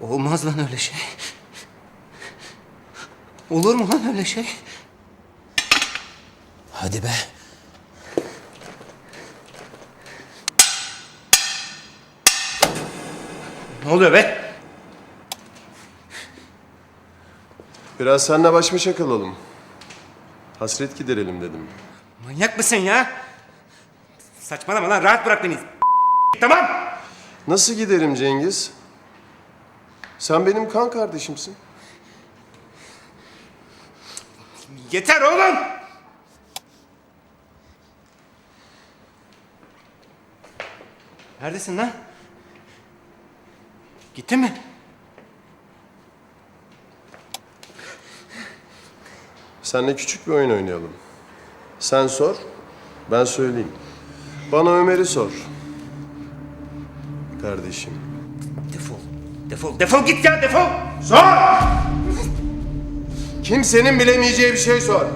Olmaz lan öyle şey. Olur mu lan öyle şey? Hadi be. Ne oluyor be? Biraz seninle baş başa kalalım. Hasret giderelim dedim. Manyak mısın ya? Saçmalama lan rahat bırak beni. Tamam. Nasıl giderim Cengiz? Sen benim kan kardeşimsin. Yeter oğlum. Neredesin lan? Gitti mi? Seninle küçük bir oyun oynayalım. Sen sor, ben söyleyeyim. Bana Ömer'i sor. Kardeşim. Defol. Defol. Git ya defol. Sor. Kimsenin bilemeyeceği bir şey sor.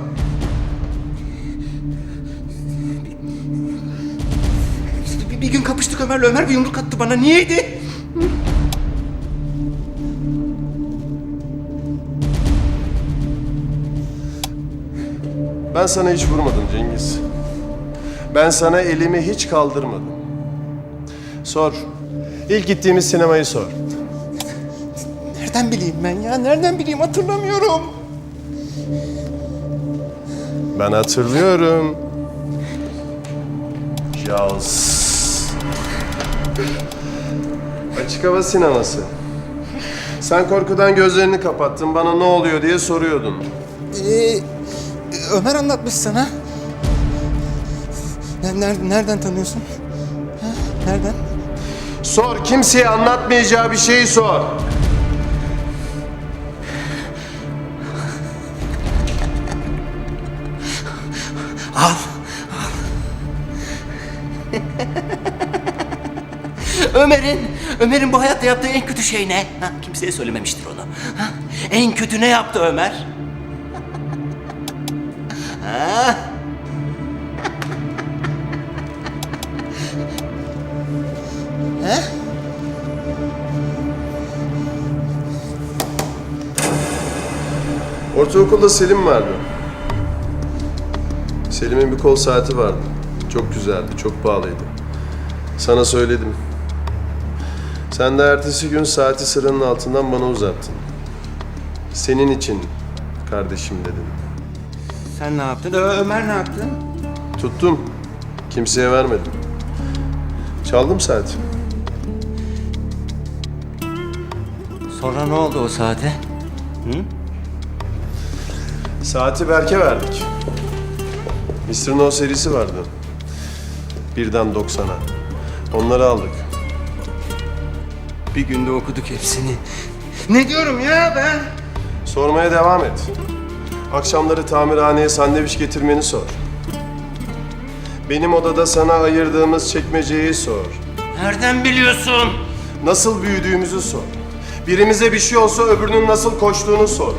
Bir, bir gün kapıştık Ömer'le. Ömer bir yumruk attı bana. Niyeydi? Ben sana hiç vurmadım Cengiz. Ben sana elimi hiç kaldırmadım. Sor. İlk gittiğimiz sinemayı sor. Nereden bileyim ben ya? Nereden bileyim? Hatırlamıyorum. Ben hatırlıyorum. Jaws. Açık hava sineması. Sen korkudan gözlerini kapattın, bana ne oluyor diye soruyordun. Ee, Ömer anlatmış sana. Nereden, nereden tanıyorsun? Ha? Nereden? Sor, kimseye anlatmayacağı bir şeyi sor. Ömer'in, Ömer'in bu hayatta yaptığı en kötü şey ne? Ha, kimseye söylememiştir onu. Ha? En kötü ne yaptı Ömer? ha? Ha? Ortaokulda Selim vardı. Selim'in bir kol saati vardı. Çok güzeldi, çok pahalıydı. Sana söyledim. Sen de ertesi gün saati sıranın altından bana uzattın. Senin için kardeşim dedim. Sen ne yaptın? Ö- Ömer ne yaptı? Tuttum. Kimseye vermedim. Çaldım saati. Sonra ne oldu o saate? Saati Berk'e verdik. Mr. No serisi vardı. Birden 90'a. Onları aldık. Bir günde okuduk hepsini. Ne diyorum ya ben? Sormaya devam et. Akşamları tamirhaneye sandviç getirmeni sor. Benim odada sana ayırdığımız çekmeceyi sor. Nereden biliyorsun? Nasıl büyüdüğümüzü sor. Birimize bir şey olsa öbürünün nasıl koştuğunu sor.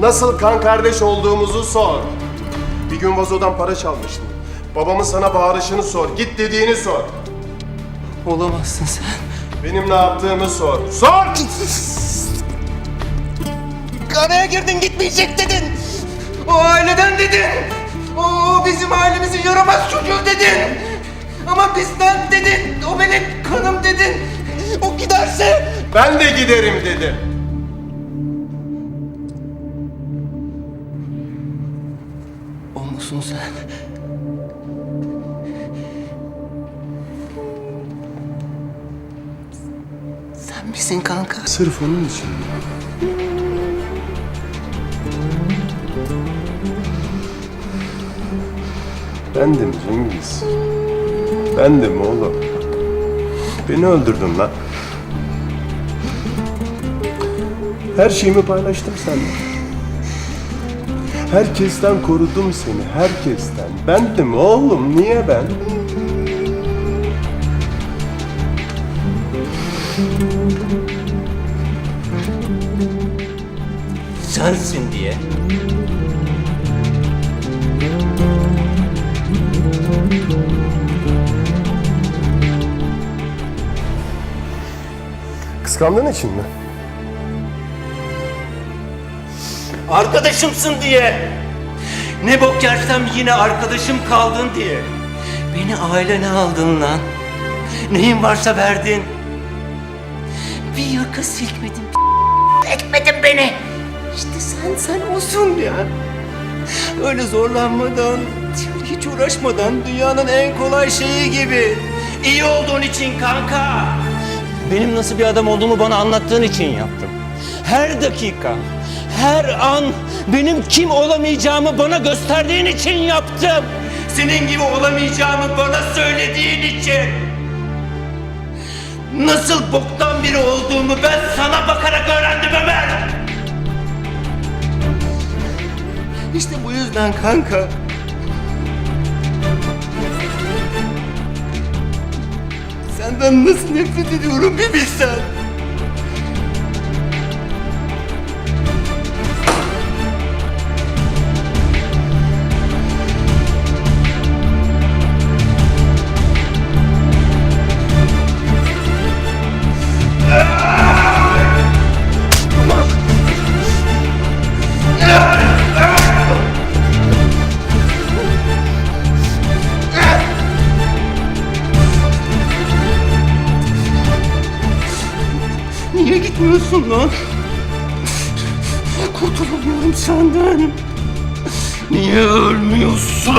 Nasıl kan kardeş olduğumuzu sor. Bir gün vazodan para çalmıştın. Babamın sana bağırışını sor. Git dediğini sor. Olamazsın sen. Benim ne yaptığımı sor. Sor! Araya girdin gitmeyecek dedin. O aileden dedin. O bizim ailemizin yaramaz çocuğu dedin. Ama bizden dedin. O benim kanım dedin. O giderse Ben de giderim dedim. O musun sen? Misin kanka? Sırf onun için. Bendim Cengiz. Bendim oğlum. Beni öldürdün lan. Her şeyimi paylaştım seninle. Herkesten korudum seni, herkesten. Bendim oğlum, niye ben? Sensin diye. Kıskandığın için mi? Arkadaşımsın diye. Ne bok yersem yine arkadaşım kaldın diye. Beni ailene aldın lan. Neyin varsa verdin. Bir yaka silkmedin. Etmedin beni. İşte sen sen olsun ya. Öyle zorlanmadan, hiç uğraşmadan dünyanın en kolay şeyi gibi. İyi olduğun için kanka. Benim nasıl bir adam olduğumu bana anlattığın için yaptım. Her dakika, her an benim kim olamayacağımı bana gösterdiğin için yaptım. Senin gibi olamayacağımı bana söylediğin için. Nasıl boktan biri olduğumu ben sana bakarak öğrendim Ömer. İşte bu yüzden kanka. Senden nasıl nefret ediyorum bir bilsen. Gitmiyorsun lan? Kurtulamıyorum senden. Niye ölmüyorsun?